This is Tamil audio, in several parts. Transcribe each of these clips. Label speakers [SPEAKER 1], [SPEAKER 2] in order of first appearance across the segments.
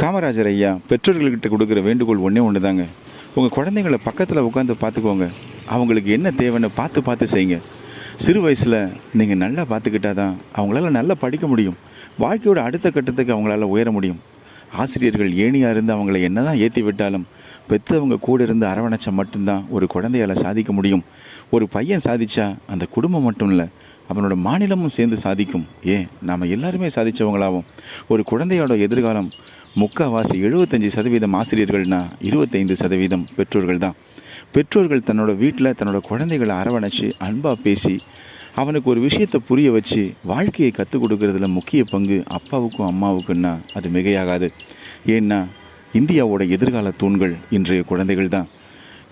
[SPEAKER 1] காமராஜர் ஐயா பெற்றோர்கள்கிட்ட கொடுக்குற வேண்டுகோள் ஒன்றே ஒன்று தாங்க உங்கள் குழந்தைங்கள பக்கத்தில் உட்காந்து பார்த்துக்கோங்க. அவங்களுக்கு என்ன தேவைன்னு பார்த்து பார்த்து செய்யுங்க. சிறு வயசில் நீங்கள் நல்லா பார்த்துக்கிட்டா தான் அவங்களால நல்லா படிக்க முடியும். வாழ்க்கையோட அடுத்த கட்டத்துக்கு அவங்களால உயர முடியும். ஆசிரியர்கள் ஏணியாக இருந்து அவங்கள என்ன தான் ஏற்றி விட்டாலும் பெற்றவங்க கூட இருந்து அரவணைச்சா மட்டும்தான் ஒரு குழந்தையால் சாதிக்க முடியும். ஒரு பையன் சாதிச்சா அந்த குடும்பம் மட்டும் இல்லை அவனோட மாநிலமும் சேர்ந்து சாதிக்கும். ஏன்? நாம் எல்லாருமே சாதித்தவங்களாகும் ஒரு குழந்தையோட எதிர்காலம் முக்கால்வாசி எழுபத்தஞ்சி சதவீதம் ஆசிரியர்கள்னா இருபத்தைந்து சதவீதம் பெற்றோர்கள் தான் பெற்றோர்கள் தன்னோட வீட்டில் தன்னோட குழந்தைகளை அரவணைச்சு அன்பாக பேசி அவனுக்கு ஒரு விஷயத்தை புரிய வச்சு வாழ்க்கையை கற்றுக் கொடுக்கறதுல முக்கிய பங்கு அப்பாவுக்கும் அம்மாவுக்குன்னா அது மிகையாகாது. ஏன்னா இந்தியாவோட எதிர்கால தூண்கள் இன்றைய குழந்தைகள் தான்.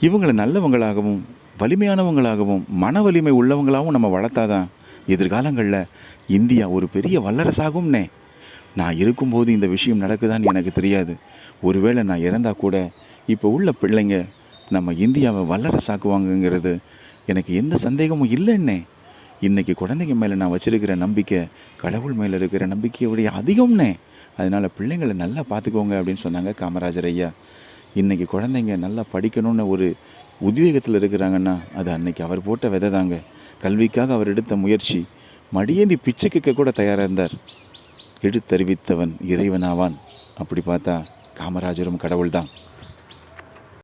[SPEAKER 1] இவங்களை நல்லவங்களாகவும் வலிமையானவங்களாகவும் மன வலிமை உள்ளவங்களாகவும் நம்ம வளர்த்தாதான் எதிர்காலங்களில் இந்தியா ஒரு பெரிய வல்லரசாகும்னே. நான் இருக்கும்போது இந்த விஷயம் நடக்குதான்னு எனக்கு தெரியாது. ஒருவேளை நான் இறந்தால் கூட இப்போ உள்ள பிள்ளைங்க நம்ம இந்தியாவை வல்லரசாக்குவாங்கங்கிறது எனக்கு எந்த சந்தேகமும் இல்லைன்னே. இன்றைக்கி குழந்தைங்க மேலே நான் வச்சுருக்கிற நம்பிக்கை கடவுள் மேலே இருக்கிற நம்பிக்கையை விட அதிகம்னே. அதனால் பிள்ளைங்களை நல்லா பார்த்துக்கோங்க அப்படின்னு சொன்னாங்க காமராஜர் ஐயா. இன்றைக்கி குழந்தைங்க நல்லா படிக்கணும்னு ஒரு உத்வேகத்தில் இருக்கிறாங்கன்னா அது அன்னைக்கு அவர் போட்ட விதை தாங்க. கல்விக்காக அவர் எடுத்த முயற்சி. மடியேந்தி பிச்சை கேட்க கூட தயாராக இருந்தார். எடுத்தறிவித்தவன் இறைவனாவான். அப்படி பார்த்தா காமராஜரும் கடவுள்தான்.